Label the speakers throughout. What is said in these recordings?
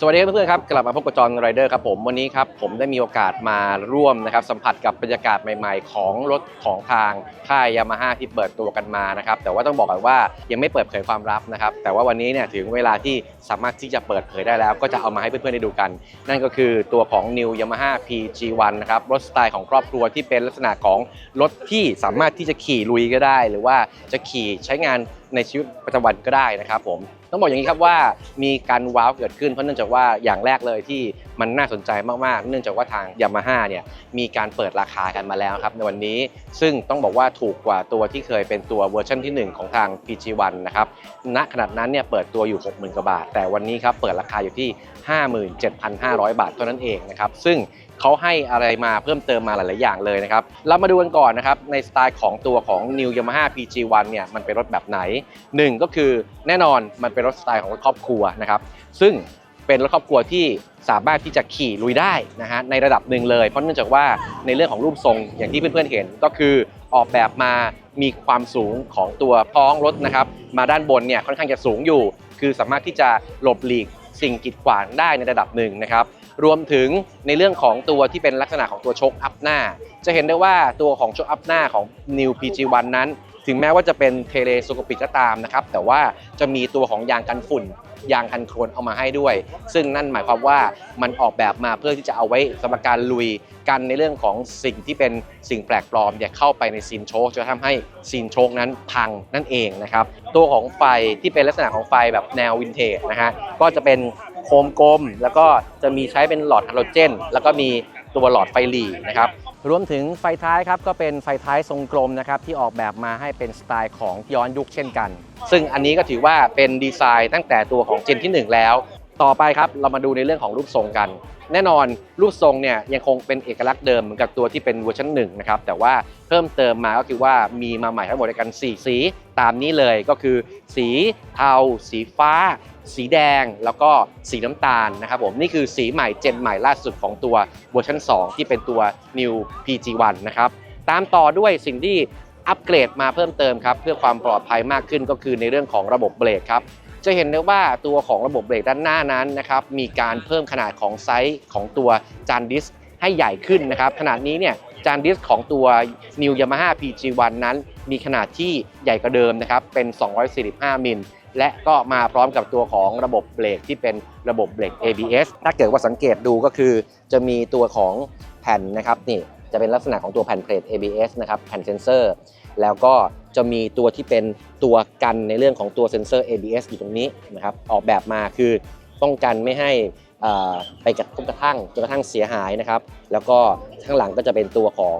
Speaker 1: สวัสดีครับเพื่อนๆครับกลับมาพบกับจอห์นไรเดอร์ครับผมวันนี้ครับผมได้มีโอกาสมาร่วมนะครับสัมผัสกับบรรยากาศใหม่ๆ ของรถของทางค่ายยามาฮ่าที่เปิดตัวกันมานะครับแต่ว่าต้องบอกก่อนว่ายังไม่เปิดเผยความลับนะครับแต่ว่าวันนี้เนี่ยถึงเวลาที่สามารถที่จะเปิดเผยได้แล้ว ก็จะเอามาให้เพื่อนๆได้ดูกัน นั่นก็คือตัวของ New Yamaha PG1 นะครับรถสไตล์ของครอบครัวที่เป็นลักษณะของรถที่สามารถที่จะขี่ลุยก็ได้ หรือว่าจะขี่ใช้งานในชีวิตประจำวันก็ได้นะครับผมต้องบอกอย่างนี้ครับว่ามีการว้าวเกิดขึ้นเพราะเนื่องจากว่าอย่างแรกเลยที่ มันน่าสนใจมากๆ เนื่องจากว่าทางยามาฮ่าเนี่ยมีการเปิดราคากันมาแล้วครับในวันนี้ซึ่งต้องบอกว่าถูกกว่าตัวที่เคยเป็นตัวเวอร์ชันที่ 1 ของทาง PG1 นะครับณขนาดนั้นเนี่ยเปิดตัวอยู่ 60,000กว่าบาท แต่วันนี้ครับเปิดราคาอยู่ที่ 57,500 บาทเท่านั้นเองนะครับซึ่งเขาให้อะไรมาเพิ่มเติมมาหลาย ๆ อย่างเลยนะครับ เรามาดูกันก่อนนะครับ ในสไตล์ของตัวของ New Yamaha PG1 เนี่ยมันเป็นรถแบบไหน 1 ก็คือแน่นอนมันเป็นรถสไตล์ของรถครอบครัวนะครับ ซึ่ง เป็นรถครอบครัวที่สามารถที่จะขี่ลุยได้นะฮะในระดับหนึ่งเลย เพราะเนื่องจากว่าในเรื่องของรูปทรงอย่างที่เพื่อนๆเห็นก็คือออกแบบมามีความสูงของตัวท้องรถนะครับมาด้านบนเนี่ยค่อนข้างจะสูงอยู่ คือสามารถที่จะหลบหลีกสิ่งกีดขวางได้ในระดับหนึ่งนะครับรวมถึงในเรื่องของตัวที่เป็นลักษณะของตัวชกอัพหน้า จะเห็นได้ว่าตัวของชกอัพหน้าของ New PG1 นั้น ถึงแม้ว่าจะเป็นเทเลโซโคปิกก็ตามนะครับ แต่ว่าจะมีตัวของยางกันฝุ่น ยางกันโครนเอามาให้ด้วย ซึ่งนั่นหมายความว่ามันออกแบบมาเพื่อที่จะเอาไว้สำหรับการลุยกันในเรื่องของสิ่งที่เป็นสิ่งแปลกปลอมเนี่ยเข้าไปในซีนโชคจะทำให้ซีนโชคนั้นพังนั่นเองนะครับ ตัวของไฟที่เป็นลักษณะของไฟแบบแนววินเทจนะฮะก็จะเป็นโคมกลม แล้วก็จะมีใช้เป็นหลอดฮาโลเจน แล้วก็มีตัวหลอดไฟหลีนะครับ รวมถึงไฟท้ายครับก็เป็นไฟท้ายทรงกลมนะครับที่ออกแบบมาให้เป็นสไตล์ของย้อนยุคเช่นกัน ซึ่งอันนี้ก็ถือว่าเป็นดีไซน์ตั้งแต่ตัวของเจนที่ 1 แล้ว ต่อไปครับเรามาดูในเรื่องของรูปทรงกัน แน่นอนรูปทรงเนี่ยยังคงเป็นเอกลักษณ์เดิมเหมือนกับตัวที่เป็นเวอร์ชันหนึ่งนะครับแต่ว่าเพิ่มเติมมาก็คือว่ามีมาใหม่ทั้งหมดด้วยกัน 4 สีตามนี้เลยก็คือ สีเทา สีฟ้า สีแดงแล้วก็สีน้ำตาลนะครับผมนี่คือสีใหม่เจนใหม่ล่าสุดของตัวเวอร์ชัน2 ที่เป็นตัว New PG1 นะครับตามต่อด้วยสิ่งที่อัปเกรดมาเพิ่มเติมครับเพื่อความปลอดภัยมากขึ้นก็คือในเรื่องของระบบเบรกครับ จะเห็นได้ว่าตัวของระบบเบรกด้านหน้านั้นนะครับมีการเพิ่มขนาดของไซส์ของตัวจานดิสให้ใหญ่ขึ้นนะครับขนาดนี้เนี่ยจานดิสของตัว New Yamaha PG1 นั้นมีขนาดที่ใหญ่กว่าเดิมนะครับเป็น 245 มิลและก็มาพร้อมกับตัวของระบบเบรกที่เป็นระบบเบรก ABS ถ้าเกิดว่าสังเกตดูก็คือ จะมีตัวของแผ่นนะครับนี่จะเป็นลักษณะของตัวแผ่นเพลท ABS นะครับแผ่นเซนเซอร์ แล้วก็จะมีตัวที่เป็นตัวกันในเรื่องของตัวเซ็นเซอร์ ABS อยู่ตรงนี้นะครับออกแบบมาคือป้องกันไม่ให้ไปกระทบกระทั่งจนกระทั่งเสียหายนะครับ แล้วก็ข้างหลังก็จะเป็นตัวของ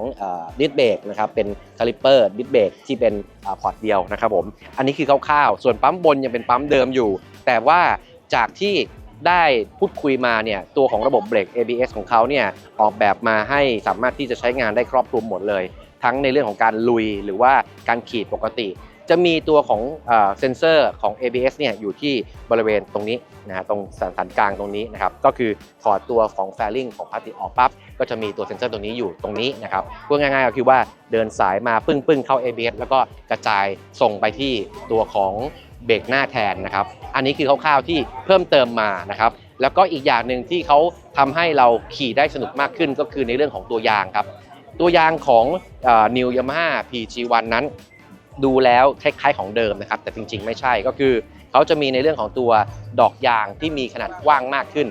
Speaker 1: ดิสเบรกนะครับเป็นคาลิปเปอร์ดิสเบรกที่เป็นพอร์ตเดียวนะครับผมอันนี้คือคร่าวๆ ส่วนปั๊มบนยังเป็นปั๊มเดิมอยู่ แต่ว่าจากที่ได้พูดคุยมาเนี่ยตัวของระบบเบรก ABS ของเขาเนี่ยออกแบบมาให้สามารถที่จะใช้งานได้ครอบคลุมหมดเลย ทั้งในเรื่องของการลุยหรือว่าการขีดปกติ จะมีตัวของเซนเซอร์ของ ABS เนี่ยอยู่ที่บริเวณตรงนี้นะฮะตรงสันสันกลางตรงนี้นะครับก็คือถอดตัวของแฟลิงของพลาสติกออกปั๊บก็จะมีตัวเซนเซอร์ตรงนี้อยู่ตรงนี้นะครับพูดง่ายๆก็คือว่าเดินสายมาปึ้งๆเข้า ABS แล้วก็กระจายส่งไปที่ตัวของเบรกหน้าแทนนะครับ อันนี้คือคร่าวๆที่เพิ่มเติมมานะครับ แล้วก็อีกอย่างหนึ่งที่เขาทำให้เราขี่ได้สนุกมากขึ้นก็คือในเรื่องของตัวยางครับ ตัวยางของเอ่อ New Yamaha PG1 นั้น ดูแล้วคล้ายๆของเดิมนะครับ แต่จริงๆไม่ใช่ก็คือ เขาจะมีในเรื่องของตัวดอกยางที่มีขนาดกว้างมากขึ้น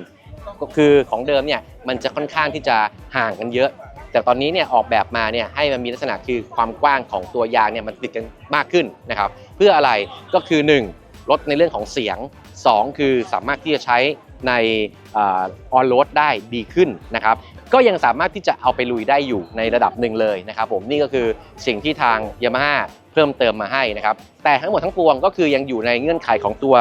Speaker 1: ก็คือของเดิมเนี่ยมันจะค่อนข้างที่จะห่างกันเยอะ แต่ตอนนี้เนี่ยออกแบบมาเนี่ยให้มันมีลักษณะคือความกว้างของตัวยางเนี่ยมันติดกันมากขึ้นนะครับ เพื่ออะไรก็คือ 1 ลดในเรื่องของเสียง 2 คือสามารถที่จะใช้ในออนโรดได้ดีขึ้นนะครับ ก็ยังสามารถที่จะเอาไปลุยได้อยู่ในระดับหนึ่งเลยนะครับผมนี่ก็คือสิ่งที่ทาง Yamaha เพิ่มเติมมาให้นะครับแต่ทั้งหมดทั้งปวงก็คือยังอยู่ในเงื่อนไขของตัว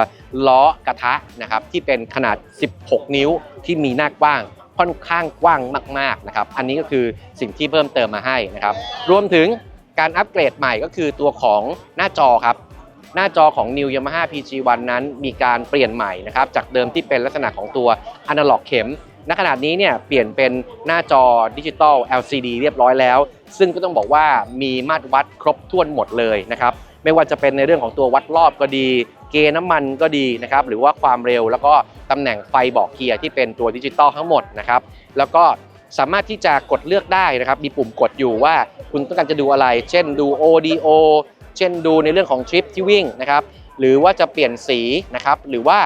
Speaker 1: ล้อกระทะนะครับที่เป็นขนาด 16 นิ้วที่มีหน้ากว้างค่อนข้างกว้างมากๆนะครับอันนี้ก็คือสิ่งที่เพิ่มเติมมาให้นะครับรวมถึงการอัปเกรดใหม่ก็คือตัวของหน้าจอครับหน้าจอของ New Yamaha PG1 นั้นมีการเปลี่ยนใหม่นะครับจากเดิมที่เป็นลักษณะของตัว Analog เข็ม ณขณะนี้เนี่ยเปลี่ยนเป็นหน้าจอดิจิตอล LCD เรียบร้อยแล้ว ซึ่งก็ต้องบอกว่ามีมาตรวัดครบถ้วนหมดเลยนะครับไม่ว่าจะเป็นในเรื่องของตัววัดรอบก็ดี เกน้ำมันก็ดีนะครับหรือว่าความเร็วแล้วก็ตำแหน่งไฟบอกเกียร์ที่เป็นตัวดิจิตอลทั้งหมดนะครับแล้วก็สามารถที่จะกดเลือกได้นะครับมีปุ่มกดอยู่ว่าคุณต้องการจะดูอะไร เช่นดู ODO เช่นดูในเรื่องของทริปที่วิ่งนะครับหรือว่าจะเปลี่ยนสีนะครับหรือว่า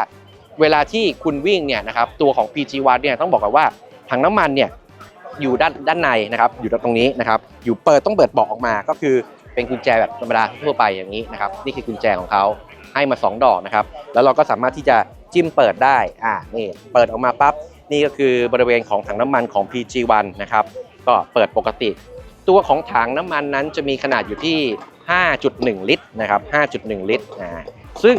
Speaker 1: เวลาที่คุณวิ่งเนี่ยนะครับตัวของ PG1 เนี่ยต้องบอกกันว่าถังน้ำมันเนี่ยอยู่ด้านด้านในนะครับอยู่ตรงนี้นะครับอยู่เปิดต้องเปิดเบาะออกมา ก็คือเป็นกุญแจแบบธรรมดาทั่วไปอย่างนี้นะครับนี่คือกุญแจของเขาให้มา 2 ดอกนะครับแล้วเราก็สามารถที่จะจิ้มเปิดได้อ่านี่เปิดออกมาปั๊บนี่ก็คือบริเวณของถังน้ำมันของ PG1 นะครับก็เปิดปกติ ตัวของถังน้ำมันนั้นจะมีขนาดอยู่ที่ 5.1 ลิตรนะครับ5.1 ลิตรอ่าซึ่ง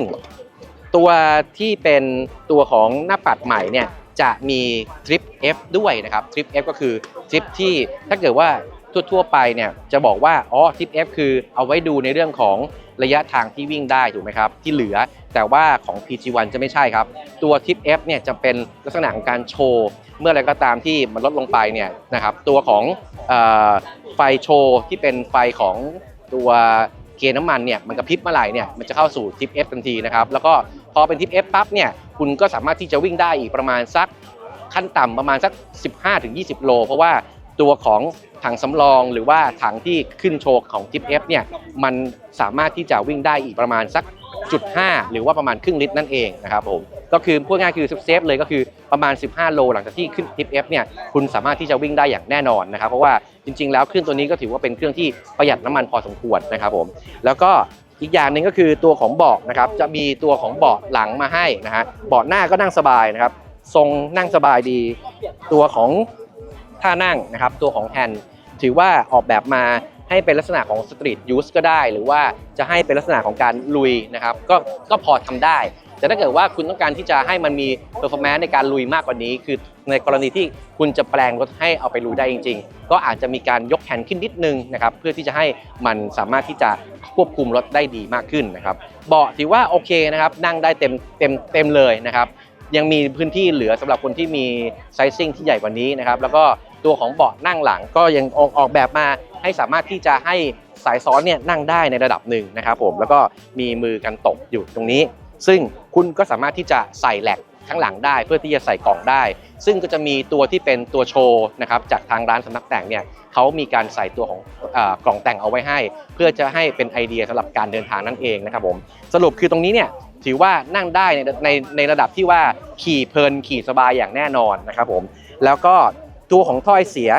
Speaker 1: ตัวที่เป็นตัวของหน้าปัดใหม่เนี่ยจะมีทริป F ด้วยนะครับทริป F ก็คือทริปที่ถ้าเกิดว่าทั่วๆไปเนี่ยจะบอกว่าอ๋อทริป F คือเอาไว้ดูในเรื่องของระยะทางที่วิ่งได้ถูกไหมครับ ที่เหลือแต่ว่าของ PG1 จะไม่ใช่ครับ ตัวทริป F เนี่ยจะเป็นลักษณะของการโชว์เมื่อไรก็ตามที่มันลดลงไปเนี่ยนะครับตัวของออไฟโชว์ที่เป็นไฟของตัว เกณฑ์น้ำมันเนี่ยมันกระพริบเมื่อไหร่เนี่ยมันจะเข้าสู่ทิป F ทันทีนะครับแล้วก็พอเป็นทิป F ปั๊บเนี่ยคุณก็สามารถที่จะวิ่งได้อีกประมาณสักขั้นต่ำประมาณสัก 15-20 โล เพราะว่าตัวของถังสำรองหรือว่าถังที่ขึ้นโชว์ของทิป F เนี่ยมันสามารถที่จะวิ่งได้อีกประมาณสักจุด5หรือว่าประมาณครึ่งลิตรนั่นเองนะครับผม ก็คือพูดง่ายคือเซฟเลยก็คือประมาณ 15 โล หลังจากที่ขึ้นทิป F เนี่ยคุณสามารถที่จะวิ่งได้อย่างแน่นอนนะครับเพราะว่าจริง ๆ แล้วเครื่องตัวนี้ก็ถือว่าเป็นเครื่องที่ประหยัดน้ำมันพอสมควรนะครับผมแล้วก็อีกอย่างหนึ่งก็คือตัวของเบาะนะครับจะมีตัวของเบาะหลังมาให้นะฮะเบาะหน้าก็นั่งสบายนะครับทรงนั่งสบายดี ตัวของท่านั่งนะครับตัวของแฮนด์ถือว่าออกแบบมาให้เป็นลักษณะของสตรีทยูสก็ได้ หรือว่าจะให้เป็นลักษณะของการลุยนะครับก็ก็พอทำได้ แต่ถ้าเกิดว่าคุณต้องการที่จะให้มันมีเ e อร์ฟอร์แมนซ์ในการลุยมากกว่านี้ คือในกรณีที่คุณจะแปลงรถให้เอาไปลุยได้จริง ๆ ก็อาจจะมีการยกแขนขึ้นนิดนึงนะครับเพื่อที่จะให้มันสามารถที่จะควบคุมรถได้ดีมากขึ้นนะครับเบาะถือว่าโอเคนะครับนั่งได้เต็มเต็มเต็มเลยนะครับยังมีพื้นที่เหลือสำหรับคนที่มีไซซิ่งที่ใหญ่กว่านี้นะครับแล้วก็ตัวของเบาะนั่งหลังก็ยังออกออกแบบมาให้สามารถที่จะให้สายซ้อนเนี่ยนั่งได้ในระดับหนึ่งนะครับผมแล้วก็มีมือกันตกอยู่ตรงนี้ ซึ่งคุณก็สามารถที่จะใส่แหลกข้างหลังได้ เพื่อที่จะใส่กล่องได้ ซึ่งก็จะมีตัวที่เป็นตัวโชว์นะครับจากทางร้านสำนักแต่งเนี่ยเขามีการใส่ตัวของอกล่องแต่งเอาไว้ให้ เพื่อจะให้เป็นไอเดียสำหรับการเดินทางนั่นเองนะครับผมสรุปคือตรงนี้เนี่ยถือว่านั่งได้ในในในระดับที่ว่าขี่เพลินขี่สบายอย่างแน่นอนนะครับผมแล้วก็ตัวของท่อไอเสีย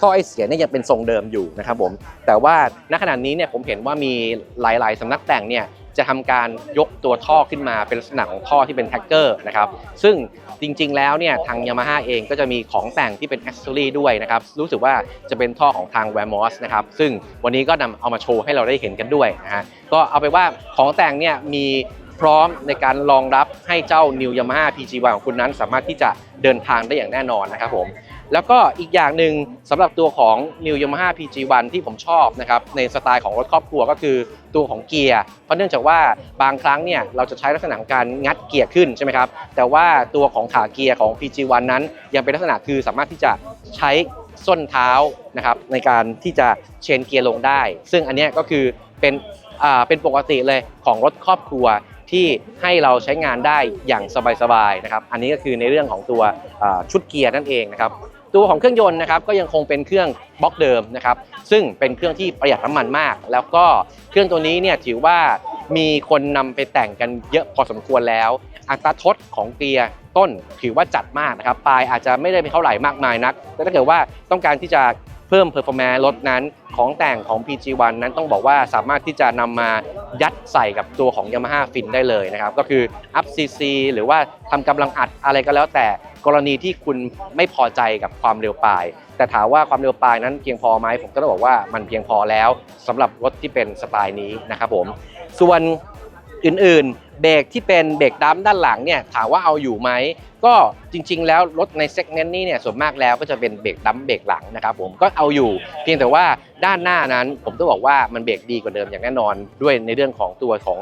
Speaker 1: ท่อไอเสียเนี่ยยังเป็นทรงเดิมอยู่นะครับผมแต่ว่าณขณะนี้เนี่ยผมเห็นว่ามีหลาย ๆสำนักแต่งเนี่ย จะทำการยกตัวท่อขึ้นมาเป็นลักษณะของท่อที่เป็นแท็กเกอร์นะครับซึ่งจริง ๆ แล้วเนี่ยทางยามาฮ่าเองก็จะมีของแต่งที่เป็นแอ c เซอรี่ด้วยนะครับรู้สึกว่าจะเป็นท่อของทาง w a m o s นะครับซึ่งวันนี้ก็นำเอามาโชว์ให้เราได้เห็นกันด้วยนะฮะก็เอาไปว่าของแต่งเนี่ยมีพร้อมในการรองรับให้เจ้า New Yamaha PG1 ของคุณนั้น สามารถที่จะเดินทางได้อย่างแน่นอนนะครับผม แล้วก็อีกอย่างหนึ่งสำหรับตัวของ New Yamaha PG1 ที่ผมชอบนะครับในสไตล์ของรถครอบครัวก็คือตัวของเกียร์ เพราะเนื่องจากว่าบางครั้งเนี่ยเราจะใช้ลักษณะของการงัดเกียร์ขึ้นใช่ไหมครับแต่ว่าตัวของขาเกียร์ของ PG1 นั้น ยังเป็นลักษณะคือสามารถที่จะใช้ส้นเท้านะครับในการที่จะเชนเกียร์ลงได้ ซึ่งอันนี้ก็คือเป็นอ่าเป็นปกติเลยของรถครอบครัวที่ให้เราใช้งานได้อย่างสบายๆนะครับ อันนี้ก็คือในเรื่องของตัวชุดเกียร์นั่นเองนะครับ ตัวของเครื่องยนต์นะครับก็ยังคงเป็นเครื่องบล็อกเดิมนะครับซึ่งเป็นเครื่องที่ประหยัดน้ำมันมาก แล้วก็เครื่องตัวนี้เนี่ยถือว่ามีคนนำไปแต่งกันเยอะพอสมควรแล้ว อัตราทดของเกียร์ต้นถือว่าจัดมากนะครับปลายอาจจะไม่ได้เป็นเท่าไหร่มากมายนัก แต่ถ้าเกิดว่าต้องการที่จะเพิ่ม performance รถนั้นของแต่งของ PG1 นั้นต้องบอกว่าสามารถที่จะนำมายัดใส่กับตัวของ Yamaha Fin ได้เลยนะครับ ก็คือ up CC หรือว่าทำกำลังอัดอะไรก็แล้วแต่ กรณีที่คุณไม่พอใจกับความเร็วปลาย แต่ถามว่าความเร็วปลายนั้นเพียงพอไหมผมก็ต้องบอกว่ามันเพียงพอแล้วสำหรับรถที่เป็นสไตล์นี้นะครับผมส่วนอื่นๆ เบรกที่เป็นเบรกดัมด้านหลังเนี่ยถามว่าเอาอยู่ไหมก็จริง ๆ แล้วรถในเซกเมนต์นี้เนี่ยส่วนมากแล้วก็จะเป็นเบรกดัมเบรกหลังนะครับผมก็เอาอยู่ เพียงแต่ว่าด้านหน้านั้น ผมต้องบอกว่ามันเบรกดีกว่าเดิมอย่างแน่นอน ด้วยในเรื่องของตัวของ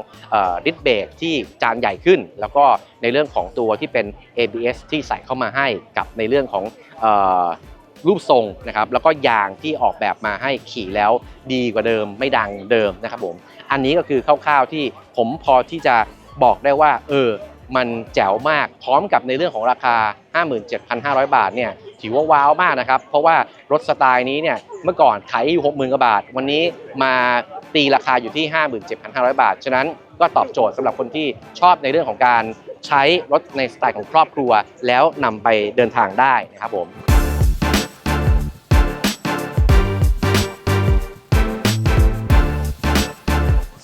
Speaker 1: ดิสเบรกที่จานใหญ่ขึ้น แล้วก็ในเรื่องของตัวที่เป็น ABS ที่ใส่เข้ามาให้กับในเรื่องของรูปทรงนะครับแล้วก็ยางที่ออกแบบมาให้ขี่แล้วดีกว่าเดิมไม่ดังเดิมนะครับผมอันนี้ก็คือคร่าวๆที่ผมพอที่จะ บอกได้ว่า เออ มันแจ๋วมากพร้อมกับในเรื่องของราคา 57,500 บาทเนี่ยถือว่าว้าวมากนะครับ เพราะว่ารถสไตล์นี้เนี่ยเมื่อก่อนขายอยู่60,000กว่าบาท วันนี้มาตีราคาอยู่ที่ 57,500 บาท ฉะนั้นก็ตอบโจทย์สำหรับคนที่ชอบในเรื่องของการใช้รถในสไตล์ของครอบครัว แล้วนำไปเดินทางได้นะครับผม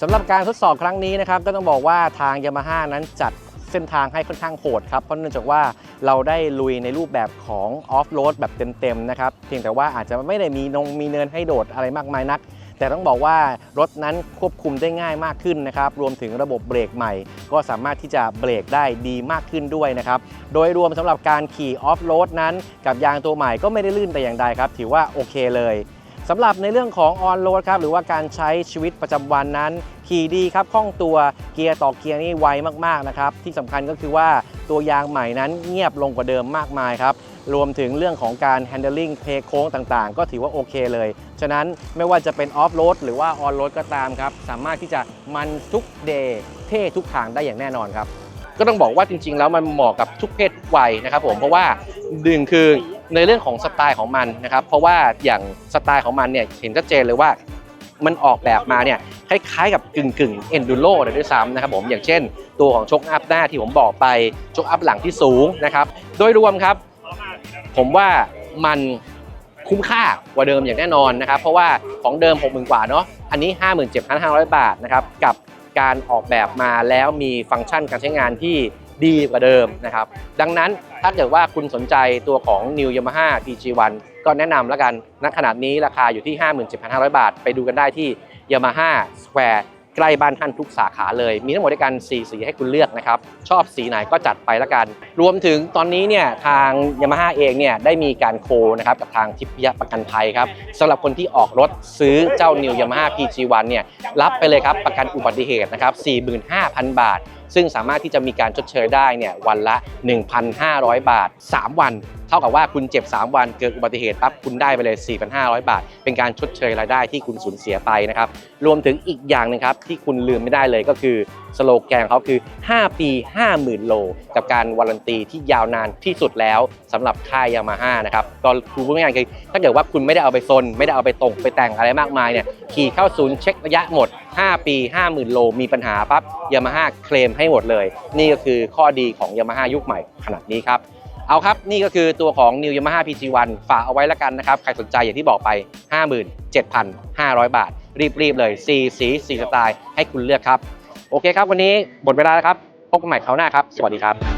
Speaker 1: สำหรับการทดสอบครั้งนี้นะครับก็ต้องบอกว่าทาง Yamaha นั้นจัดเส้นทางให้ค่อนข้างโหดครับเพราะเนื่องจากว่าเราได้ลุยในรูปแบบของออฟโรดแบบเต็มๆนะครับเพียงแต่ว่าอาจจะไม่ได้มีนงมีเนินให้โดดอะไรมากมายนัก แต่ต้องบอกว่ารถนั้นควบคุมได้ง่ายมากขึ้นนะครับรวมถึงระบบเบรกใหม่ ก็สามารถที่จะเบรกได้ดีมากขึ้นด้วยนะครับโดยรวมสำหรับการขี่ออฟโรดนั้น กับยางตัวใหม่ก็ไม่ได้ลื่นแต่อย่างใดครับถือว่าโอเคเลย สำหรับในเรื่องของออนโรดครับหรือว่าการใช้ชีวิตประจำวันนั้นขี่ดีครับคล่องตัวเกียร์ต่อเกียร์นี่ไวมากๆนะครับที่สำคัญก็คือว่าตัวยางใหม่นั้นเงียบลงกว่าเดิมมากมายครับรวมถึงเรื่องของการ handling เพโค้งต่างๆ ก็ถือว่าโอเคเลย ฉะนั้นไม่ว่าจะเป็นออฟโรดหรือว่าออนโรดก็ตามครับ สามารถที่จะมันทุกเดย์เท่ทุกทางได้อย่างแน่นอนครับ ก็ต้องบอกว่าจริงๆ แล้วมันเหมาะกับทุกเพศทุกวัยนะครับผม เพราะว่าหนึ่งคือ ในเรื่องของสไตล์ของมันนะครับเพราะว่าอย่างสไตล์ของมันเนี่ยเห็นชัดเจนเลยว่ามันออกแบบมาเนี่ยคล้ายๆกับกึ่งกึ่งเอนดูโรเลยด้วยซ้ำนะครับผมอย่างเช่น ตัวของชกอัพหน้าที่ผมบอกไปชกอัพหลังที่สูงนะครับโดยรวมครับ ผมว่ามันคุ้มค่ากว่าเดิมอย่างแน่นอนนะครับ เพราะว่าของเดิม 60,000 กว่าเนาะอันนี้ 57,500 บาทนะครับกับการออกแบบมาแล้วมีฟังก์ชันการใช้งานที่ดีกว่าเดิมนะครับ ดังนั้น ถ้าเกิดว่าคุณสนใจตัวของ New Yamaha PG1 ก็แนะนำแล้วกันณขนาดนี้ราคาอยู่ที่ 57,500 บาท ไปดูกันได้ที่ Yamaha Square ใกล้บ้านท่านทุกสาขาเลย มีทั้งหมดด้วยกัน 4 สีให้คุณเลือกนะครับ ชอบสีไหนก็จัดไปละกัน รวมถึงตอนนี้เนี่ยทาง Yamaha เองเนี่ยได้มีการโคนะครับกับทางทิพยประกันภัยครับสำหรับคนที่ออกรถซื้อเจ้า New Yamaha PG1 เนี่ยรับไปเลยครับประกันอุบัติเหตุนะครับ 45,000 บาท ซึ่งสามารถที่จะมีการชดเชยได้เนี่ยวันละ 1,500 บาท 3 วันเท่ากับว่าคุณเจ็บ 3 วันเกิดอุบัติเหตุปั๊บคุณได้ไปเลย 4,500 บาท เป็นการชดเชยรายได้ที่คุณสูญเสียไปนะครับ รวมถึงอีกอย่างหนึงครับ ที่คุณลืมไม่ได้เลยก็คือสโลแกนเขาคือ 5 ปี 50,000 โล กับการวารันตีที่ยาวนานที่สุดแล้วสำหรับค่ายยามาฮ่านะครับก็คือพูดง่ายๆคือถ้าเกิดว่าคุณไม่ได้เอาไปซนไม่ได้เอาไปตรงไปแต่งอะไรมากมายเนี่ยขี่เข้าศูนย์เช็คระยะหมด 5 ปี 50,000 โล มีปัญหาปั๊บยามาฮ่าเคลมให้หมดเลย นี่ก็คือข้อดีของยามาฮ่ายุคใหม่ขนาดนี้ครับ เอาครับ นี่ก็คือตัวของ New Yamaha PG1 ฝากเอาไว้แล้วกันนะครับ ใครสนใจอย่างที่บอกไป 57,500 บาท รีบ ๆ เลย 4 สี 4 สไตล์ให้คุณเลือกครับ โอเคครับ วันนี้หมดเวลาแล้วครับ พบกันใหม่คราวหน้าครับ สวัสดีครับ